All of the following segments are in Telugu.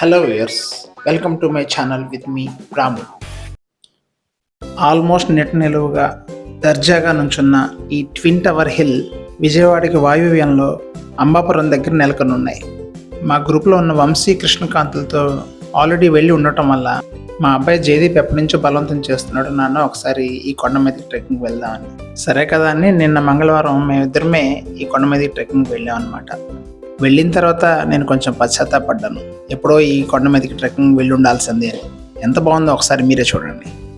Hello viewers welcome to my channel with me Ramu almost net నిలువుగా దర్జాగా నుంచున్న ఈ ట్విన్ టవర్ హిల్ విజయవాడకి వాయువ్యంలో అంబాపురం దగ్గర నెలకొని ఉన్నాయి. మా గ్రూప్లో ఉన్న వంశీ కృష్ణకాంతులతో ఆల్రెడీ వెళ్ళి ఉండటం వల్ల మా అబ్బాయి జయదీప్ ఎప్పటి నుంచో బలవంతం చేస్తున్నాడు నాన్న ఒకసారి ఈ కొండ మీదకి ట్రెక్కింగ్ వెళ్దామని. సరే కదా అని నిన్న మంగళవారం మేమిద్దరమే ఈ కొండ మీదకి ట్రెక్కింగ్ వెళ్ళాం అనమాట వెళ్ళిన తర్వాత నేను కొంచెం పశ్చాత్తాపడ్డాను. ఎప్పుడో ఈ కొండ మీదకి ట్రెక్కింగ్ వెళ్ళి ఉండాల్సిందే. అని ఎంత బాగుందో ఒకసారి మీరే చూడండి.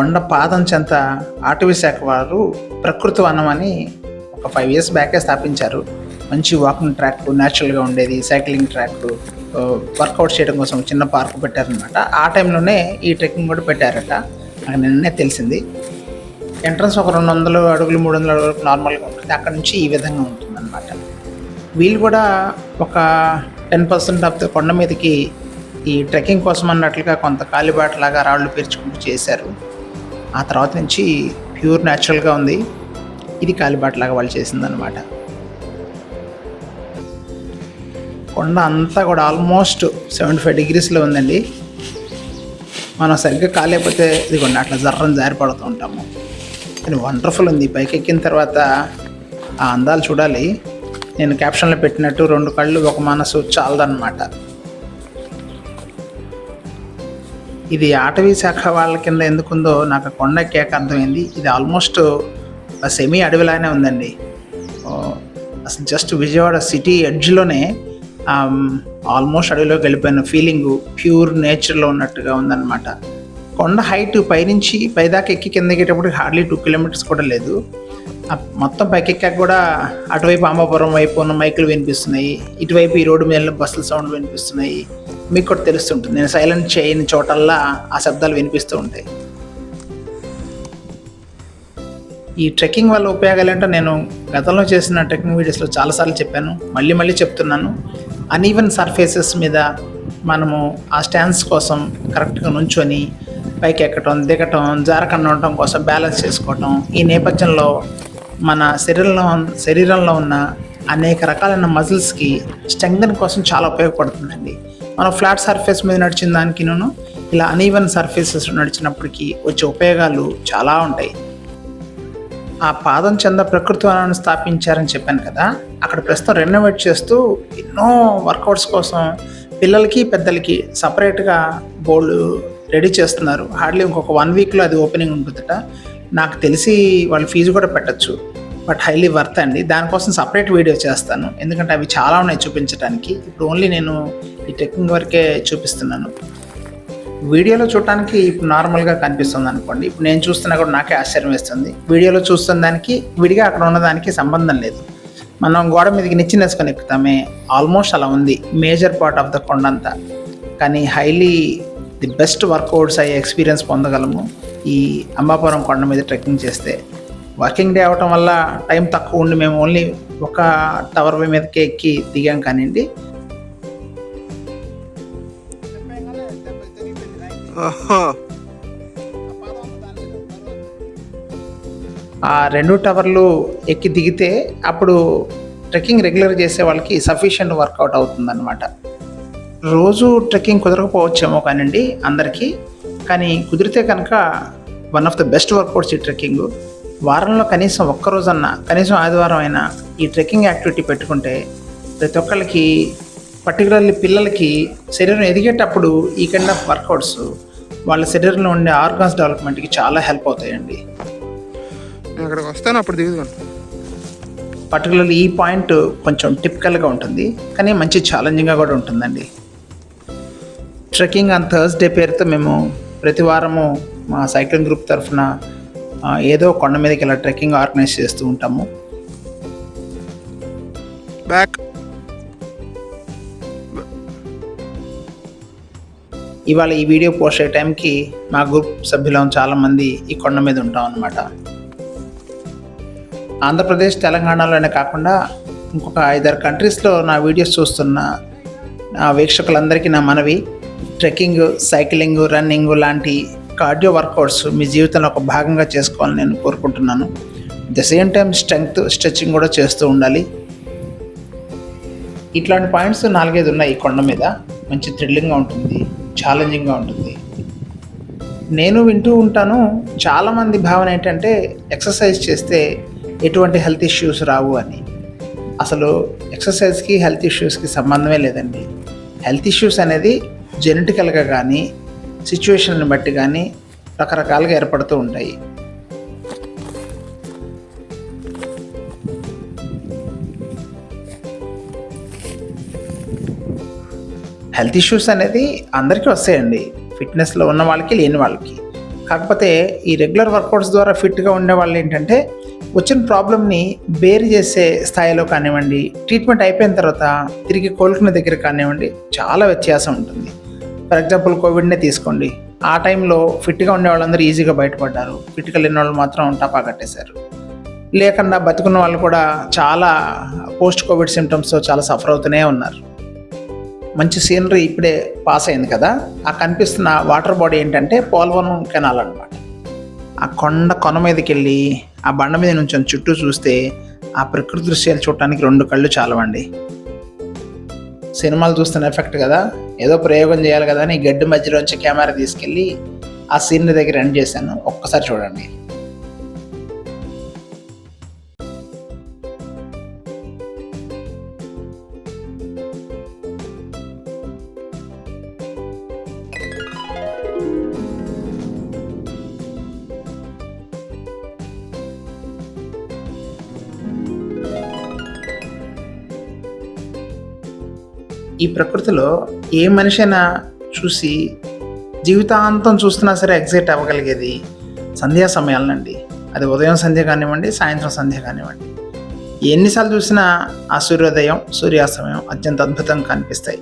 కొండ పాదం చెంత అటవీ శాఖ వారు ప్రకృతి వనం అని ఒక ఫైవ్ ఇయర్స్ బ్యాకే స్థాపించారు. మంచి వాకింగ్ ట్రాక్ న్యాచురల్గా ఉండేది సైక్లింగ్ ట్రాక్ వర్కౌట్ చేయడం కోసం చిన్న పార్క్ పెట్టారనమాట ఆ టైంలోనే ఈ ట్రెక్కింగ్ కూడా పెట్టారట. నాకు నిన్నే తెలిసింది. ఎంట్రన్స్ ఒక రెండు వందలు అడుగులు మూడు వందల అడుగులు నార్మల్గా ఉంటుంది. అక్కడ నుంచి ఈ విధంగా ఉంటుందన్నమాట. వీళ్ళు కూడా ఒక టెన్ పర్సెంట్ ఆఫ్ ద కొండ మీదకి ఈ ట్రెక్కింగ్ కోసం అన్నట్లుగా కొంత కాలిబాటలాగా రాళ్ళు పేర్చుకుంటూ చేశారు. ఆ తర్వాత నుంచి ప్యూర్ న్యాచురల్గా ఉంది. ఇది కాలిబాటలాగా వాళ్ళు చేసిందనమాట కొండ అంతా కూడా ఆల్మోస్ట్ సెవెంటీ ఫైవ్ డిగ్రీస్లో ఉందండి. మనం సరిగ్గా కాలేకపోతే ఇదిగోండి అట్లా జర్రం జారిపడుతూ ఉంటాము. కానీ వండర్ఫుల్ ఉంది. పైకి ఎక్కిన తర్వాత ఆ అందాలు చూడాలి. నేను క్యాప్షన్లో పెట్టినట్టు రెండు కళ్ళు ఒక మనసు చాలదన్నమాట. ఇది అటవీ శాఖ వాళ్ళ కింద ఎందుకుందో నాకు కొండ కేక అర్థమైంది. ఇది ఆల్మోస్ట్ సెమీ అడవిలానే ఉందండి. అసలు జస్ట్ విజయవాడ సిటీ ఎడ్జ్లోనే ఆల్మోస్ట్ అడవిలోకి వెళ్ళిపోయిన ఫీలింగ్ ప్యూర్ నేచర్లో ఉన్నట్టుగా ఉందన్నమాట. కొండ హైట్ పైనుంచి పైదాకా ఎక్కి కింద ఎక్కేటప్పుడు హార్డ్లీ టూ కిలోమీటర్స్ కూడా లేదు. మొత్తం పైకెక్కాక కూడా అటువైపు అంబాపురం వైపు ఉన్న మైకులు వినిపిస్తున్నాయి. ఇటువైపు ఈ రోడ్డు మీద బస్సుల సౌండ్ వినిపిస్తున్నాయి. మీకు కూడా తెలుస్తుంటుంది. నేను సైలెంట్ చేయని చోటల్లా ఆ శబ్దాలు వినిపిస్తూ ఉంటాయి. ఈ ట్రెక్కింగ్ వల్ల ఉపయోగాలు ఏంటో నేను గతంలో చేసిన ట్రెక్కింగ్ వీడియోస్లో చాలాసార్లు చెప్పాను. మళ్ళీ మళ్ళీ చెప్తున్నాను. అన్ఈవెన్ సర్ఫేసెస్ మీద మనము ఆ స్టాండ్స్ కోసం కరెక్ట్గా నుంచొని పైకి ఎక్కటం దిగటం జారకుండా ఉండటం కోసం బ్యాలెన్స్ చేసుకోవటం ఈ నేపథ్యంలో మన శరీరంలో శరీరంలో ఉన్న అనేక రకాలైన మజిల్స్కి స్ట్రెంగ్ కోసం చాలా ఉపయోగపడుతుందండి. మనం ఫ్లాట్ సర్ఫేస్ మీద నడిచిన దానికినూ ఇలా అనీవెన్ సర్ఫేసెస్ నడిచినప్పటికీ వచ్చే ఉపయోగాలు చాలా ఉంటాయి. ఆ పాదం చెంద ప్రకృతి వనాన్ని స్థాపించారని చెప్పాను కదా అక్కడ ప్రస్తుతం రెనోవేట్ చేస్తూ ఎన్నో వర్కౌట్స్ కోసం పిల్లలకి పెద్దలకి సపరేట్గా బోర్డు రెడీ చేస్తున్నారు. హార్డ్లీ ఇంకొక వన్ వీక్లో అది ఓపెనింగ్ ఉంటుందట. నాకు తెలిసి వాళ్ళు ఫీజు కూడా పెట్టచ్చు. బట్ హైలీ వర్త్ అండి. దానికోసం సపరేట్ వీడియో చేస్తాను. ఎందుకంటే అవి చాలా ఉన్నాయి చూపించడానికి ఇప్పుడు ఓన్లీ నేను ఈ టెక్నింగ్ వరకే చూపిస్తున్నాను. వీడియోలో చూడటానికి ఇప్పుడు నార్మల్గా కనిపిస్తుంది అనుకోండి. ఇప్పుడు నేను చూస్తున్నా కూడా నాకే ఆశ్చర్యం వేస్తుంది. వీడియోలో చూస్తున్న దానికి విడిగా అక్కడ ఉన్నదానికి సంబంధం లేదు. మనం గోడ మీదకి నిచ్చెన వేసుకొని ఎక్కుతామే. ఆల్మోస్ట్ అలా ఉంది. మేజర్ పార్ట్ ఆఫ్ ద కొండ అంతా కానీ హైలీ ది బెస్ట్ వర్కౌట్స్ అయ్యే ఎక్స్పీరియన్స్ పొందగలము. ఈ అంబాపురం కొండ మీద ట్రెక్కింగ్ చేస్తే. వర్కింగ్ డే అవటం వల్ల టైం తక్కువ ఉండి మేము ఓన్లీ ఒక టవర్ మీదకి ఎక్కి దిగాం కానివ్వండి. ఆ రెండు టవర్లు ఎక్కి దిగితే అప్పుడు ట్రెక్కింగ్ రెగ్యులర్ చేసే వాళ్ళకి సఫిషియెంట్ వర్కౌట్ అవుతుందన్నమాట. రోజు ట్రెక్కింగ్ కుదరకపోవచ్చేమో కానివ్వండి అందరికీ కానీ కుదిరితే కనుక one of the best workouts ఈ ట్రెక్కింగ్. వారంలో కనీసం ఒక్క రోజన్నా కనీసం ఆదివారం అయినా ఈ ట్రెక్కింగ్ యాక్టివిటీ పెట్టుకుంటే ప్రతి ఒక్కళ్ళకి పర్టికులర్లీ పిల్లలకి శరీరం ఎదిగేటప్పుడు ఈ కైండ్ ఆఫ్ వర్కౌట్స్ వాళ్ళ శరీరంలో ఉండే ఆర్గాన్స్ డెవలప్మెంట్కి చాలా హెల్ప్ అవుతాయండి. అక్కడికి వస్తాను అప్పుడు పర్టికులర్లీ ఈ పాయింట్ కొంచెం టిపికల్గా ఉంటుంది కానీ మంచి ఛాలెంజింగ్గా కూడా ఉంటుందండి. ట్రెక్కింగ్ ఆన్ థర్స్డే పేరుతో మేము ప్రతి వారము మా సైక్లింగ్ గ్రూప్ తరఫున ఏదో కొండ మీదకి ఇలా ట్రెక్కింగ్ ఆర్గనైజ్ చేస్తూ ఉంటాము. బ్యాక్ ఇవాళ ఈ వీడియో పోస్ట్ అయ్యే టైంకి మా గ్రూప్ సభ్యులం చాలామంది ఈ కొండ మీద ఉంటాం అన్నమాట. ఆంధ్రప్రదేశ్ తెలంగాణలోనే కాకుండా ఇంకొక ఐదారు కంట్రీస్లో నా వీడియోస్ చూస్తున్న నా వీక్షకులందరికీ నా మనవి. ట్రెక్కింగ్ సైక్లింగ్ రన్నింగ్ లాంటి కార్డియో వర్కౌట్స్ మీ జీవితంలో ఒక భాగంగా చేసుకోవాలని నేను కోరుకుంటున్నాను. The same time strength stretching కూడా చేస్తూ ఉండాలి. ఇట్లాంటి పాయింట్స్ నాలుగైదు ఉన్నాయి ఈ కొండ మీద. మంచి థ్రిల్లింగ్గా ఉంటుంది ఛాలెంజింగ్గా ఉంటుంది. నేను వింటూ ఉంటాను చాలామంది భావన ఏంటంటే ఎక్సర్సైజ్ చేస్తే ఎటువంటి హెల్త్ ఇష్యూస్ రావు అని. అసలు ఎక్సర్సైజ్కి హెల్త్ ఇష్యూస్కి సంబంధమే లేదండి. హెల్త్ ఇష్యూస్ అనేది జెనెటికల్గా కానీ సిచ్యువేషన్ని బట్టి కానీ రకరకాలుగా ఏర్పడుతూ ఉంటాయి. హెల్త్ ఇష్యూస్ అనేది అందరికీ వస్తాయండి. ఫిట్నెస్లో ఉన్న వాళ్ళకి లేని వాళ్ళకి. కాకపోతే ఈ రెగ్యులర్ వర్కౌట్స్ ద్వారా ఫిట్గా ఉండే వాళ్ళు ఏంటంటే వచ్చిన ప్రాబ్లమ్ని బేర్ చేసే స్థాయిలో కానివ్వండి ట్రీట్మెంట్ అయిపోయిన తర్వాత తిరిగి కోలుకునే దగ్గర కానివ్వండి చాలా వ్యత్యాసం ఉంటుంది. ఫర్ ఎగ్జాంపుల్ కోవిడ్నే తీసుకోండి. ఆ టైంలో ఫిట్గా ఉండే వాళ్ళందరూ ఈజీగా బయటపడ్డారు. ఫిట్గా లేని వాళ్ళు మాత్రం టపా కట్టేశారు. లేకుండా బతుకున్న వాళ్ళు కూడా చాలా పోస్ట్ కోవిడ్ సిమ్టమ్స్తో చాలా సఫర్ అవుతూనే ఉన్నారు. మంచి సీనరీ ఇప్పుడే పాస్ అయింది కదా? ఆ కనిపిస్తున్న వాటర్ బాడీ ఏంటంటే పోలవరం కెనాల్ అనమాట ఆ కొండ కొన మీదకి వెళ్ళి ఆ బండ మీద నుంచి చుట్టూ చూస్తే ఆ ప్రకృతి దృశ్యాలు చూడటానికి రెండు కళ్ళు చాలవండి. సినిమాలు చూస్తున్న ఎఫెక్ట్ కదా. ఏదో ప్రయోగం చేయాలి కదా అని గడ్డి మధ్యలోంచి కెమెరా తీసుకెళ్ళి ఆ సీన్ దగ్గర ఎండ్ చేశాను. ఒక్కసారి చూడండి. ఈ ప్రకృతిలో ఏ మనిషి అయినా చూసి జీవితాంతం చూస్తున్నా సరే ఎగ్జైట్ అవ్వగలిగేది సంధ్యా సమయాలనండి. అది ఉదయం సంధ్య కానివ్వండి సాయంత్రం సంధ్య కానివ్వండి. ఎన్నిసార్లు చూసినా ఆ సూర్యోదయం సూర్యాస్తమయం అత్యంత అద్భుతంగా కనిపిస్తాయి.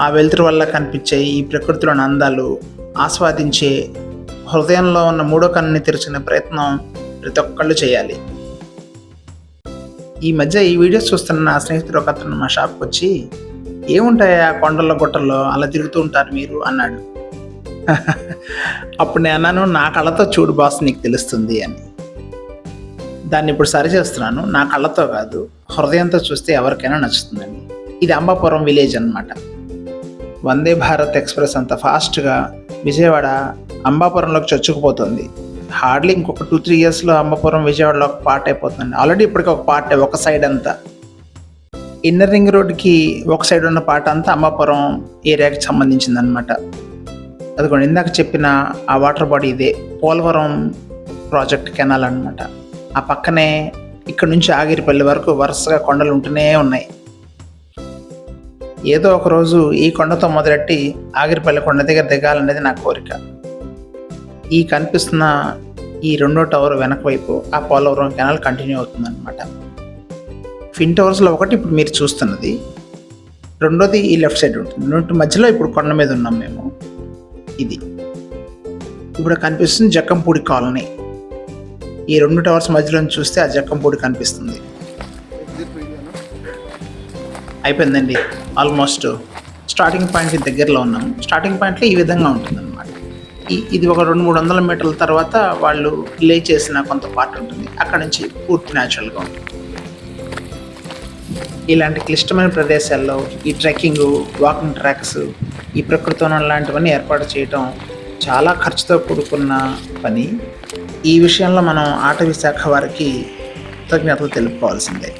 ఆ వెలుతురు వల్ల కనిపించే ఈ ప్రకృతిలోని అందాలు ఆస్వాదించే హృదయంలో ఉన్న మూడో కన్నుని తెరిచిన ప్రయత్నం ప్రతి ఒక్కళ్ళు చేయాలి. ఈ మధ్య ఈ వీడియోస్ చూస్తున్న నా స్నేహితుడు ఒక అతను మా షాప్కి వచ్చి ఏముంటాయి ఆ కొండల్లో గుట్టల్లో? అలా తిరుగుతూ ఉంటారు మీరు అన్నాడు. అప్పుడు నేను అన్నాను నా కళ్ళతో చూడు బాస్ నీకు తెలుస్తుంది అని. దాన్ని ఇప్పుడు సరి చేస్తున్నాను నా కళ్ళతో కాదు హృదయంతో చూస్తే ఎవరికైనా నచ్చుతుందండి ఇది అంబాపురం విలేజ్ అనమాట వందే భారత్ ఎక్స్ప్రెస్ అంత ఫాస్ట్గా విజయవాడ అంబాపురంలోకి చొచ్చుకుపోతుంది. హార్డ్లీ ఇంకొక టూ త్రీ ఇయర్స్లో అమ్మపురం విజయవాడలో ఒక పార్ట్ అయిపోతుంది ఆల్రెడీ ఇప్పటికి ఒక పార్ట్ ఒక సైడ్ అంతా. ఇన్నర్ రింగ్ రోడ్కి ఒక సైడ్ ఉన్న పార్ట్ అంతా అమ్మపురం ఏరియాకి సంబంధించింది అనమాట అదిగోండి ఇందాక చెప్పిన ఆ వాటర్ బాడీ ఇదే పోలవరం ప్రాజెక్ట్ కెనాల్ అనమాట ఆ పక్కనే ఇక్కడ నుంచి ఆగిరిపల్లి వరకు వరుసగా కొండలు ఉంటూనే ఉన్నాయి. ఏదో ఒక రోజు ఈ కొండతో మొదలెట్టి ఆగిరిపల్లి కొండ దగ్గర దిగాలనేది నా కోరిక. ఈ కనిపిస్తున్న ఈ రెండో టవర్ వెనక వైపు ఆ పోలవరం కెనాల్ కంటిన్యూ అవుతుంది అనమాట ఫిన్ టవర్స్లో ఒకటి ఇప్పుడు మీరు చూస్తున్నది. రెండోది ఈ లెఫ్ట్ సైడ్ ఉంటుంది. రెండు మధ్యలో ఇప్పుడు కొండ మీద ఉన్నాం మేము. ఇది. ఇప్పుడు కనిపిస్తుంది జక్కంపూడి కాలనీ. ఈ రెండు టవర్స్ మధ్యలో చూస్తే ఆ జక్కంపూడి కనిపిస్తుంది. అయిపోయిందండి. ఆల్మోస్ట్ స్టార్టింగ్ పాయింట్కి దగ్గరలో ఉన్నాము స్టార్టింగ్ పాయింట్లో ఈ విధంగా ఉంటుందన్నమాట. ఇది ఒక రెండు మూడు వందల మీటర్ల తర్వాత వాళ్ళు లే చేసిన కొంత పార్ట్ ఉంటుంది. అక్కడ నుంచి పూర్తి న్యాచురల్గా ఉంటుంది. ఇలాంటి క్లిష్టమైన ప్రదేశాల్లో ఈ ట్రెక్కింగ్ వాకింగ్ ట్రాక్స్ ఈ ప్రకృతి లాంటివన్నీ ఏర్పాటు చేయటం చాలా ఖర్చుతో కూడుకున్న పని. ఈ విషయంలో మనం ఆటవీ శాఖ వారికి కృతజ్ఞతలు తెలుపుకోవాల్సిందే.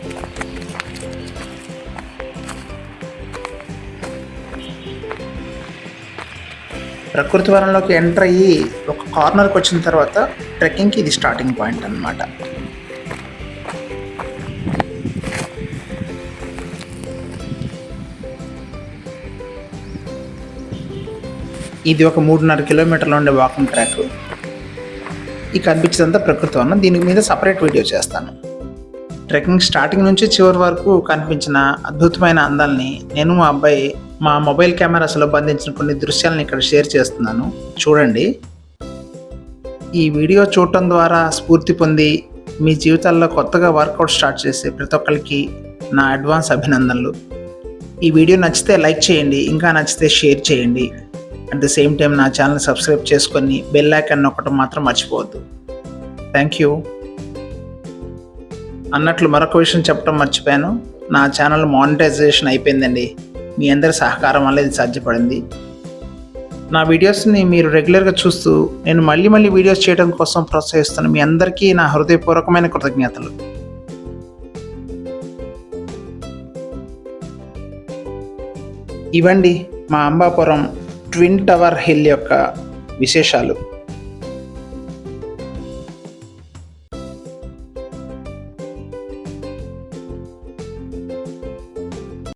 ప్రకృతి వనంలోకి ఎంటర్ అయ్యి ఒక కార్నర్కి వచ్చిన తర్వాత ట్రెక్కింగ్కి ఇది స్టార్టింగ్ పాయింట్ అన్నమాట. ఇది ఒక మూడున్నర కిలోమీటర్లు ఉండే వాకింగ్ ట్రాక్. ఈ కనిపించేదంతా ప్రకృతి వనం. దీని మీద సపరేట్ వీడియో చేస్తాను. ట్రెక్కింగ్ స్టార్టింగ్ నుంచి చివరి వరకు కనిపించిన అద్భుతమైన అందాలని నేను మా అబ్బాయి మా మొబైల్ కెమెరాస్లో బంధించిన కొన్ని దృశ్యాలను ఇక్కడ షేర్ చేస్తున్నాను. చూడండి. ఈ వీడియో చూడటం ద్వారా స్ఫూర్తి పొంది మీ జీవితాల్లో కొత్తగా వర్కౌట్ స్టార్ట్ చేసే ప్రతి ఒక్కరికి నా అడ్వాన్స్ అభినందనలు. ఈ వీడియో నచ్చితే లైక్ చేయండి ఇంకా నచ్చితే షేర్ చేయండి. అట్ ద సేమ్ టైం నా ఛానల్ సబ్స్క్రైబ్ చేసుకొని బెల్ ఐకాన్ ఒకటి మాత్రం మర్చిపోవద్దు. థ్యాంక్ యూ అన్నట్లు మరొక విషయం చెప్పడం మర్చిపోయాను. నా ఛానల్ మానిటైజేషన్ అయిపోయిందండి. మీ అందరి సహకారం వల్ల ఇది సాధ్యపడింది. నా వీడియోస్ని మీరు రెగ్యులర్గా చూస్తూ నేను మళ్ళీ మళ్ళీ వీడియోస్ చేయడం కోసం ప్రోత్సహిస్తున్న మీ అందరికీ నా హృదయపూర్వకమైన కృతజ్ఞతలు. ఇవండి మా అంబాపురం ట్విన్ టవర్ హిల్ యొక్క విశేషాలు.